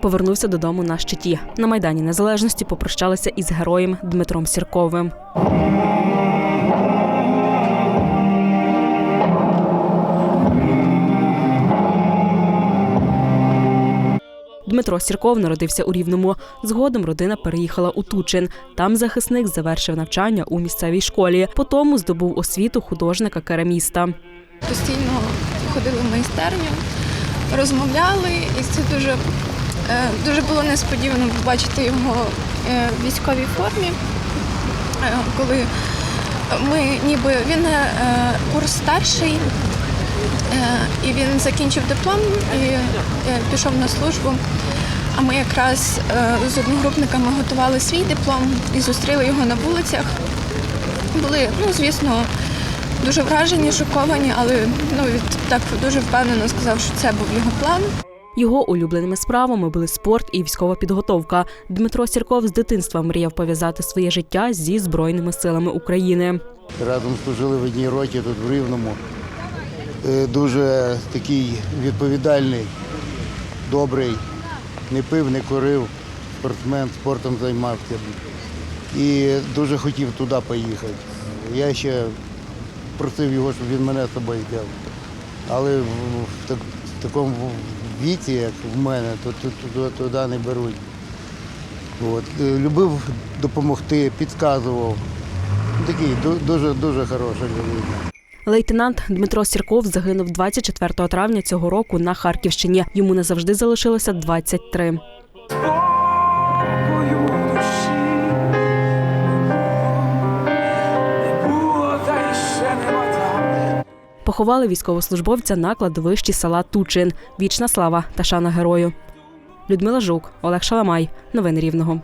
повернувся додому на щиті. На майдані Незалежності попрощалися із героєм Дмитром Сірковим. Дмитро Сірков народився у Рівному. Згодом родина переїхала у Тучин. Там захисник завершив навчання у місцевій школі. Потім здобув освіту художника-кераміста. постійно ходили в майстерню, розмовляли, і це дуже, дуже було несподівано побачити його е, в військовій формі, е, коли ми ніби він е, курс старший, е, і він закінчив диплом і е, пішов на службу. А ми якраз е, з одногрупниками готували свій диплом і зустріли його на вулицях. Були, ну звісно, дуже вражені, шоковані, але ну від так дуже впевнено сказав, що це був його план. Його улюбленими справами були спорт і військова підготовка. Дмитро Сірков з дитинства мріяв пов'язати своє життя зі збройними силами України. Разом служили в одній роті тут в Рівному. Е, Дуже такий відповідальний, добрий, не пив, не курив, спортсмен, спортом займався. І дуже хотів туди поїхати. Я ще просив його, щоб він мене з собою взяв. Але в, в так- в такому віці, як в мене, то, туди не беруть. От. Е, Любив допомогти, підказував. Такий дуже дуже хороша людина. Лейтенант Дмитро Сірков загинув 24 травня цього року на Харківщині. Йому назавжди залишилося 23. Поховали військовослужбовця на кладовищі села Тучин. Вічна слава та шана герою. Людмила Жук, Олег Шаламай. Новини Рівного.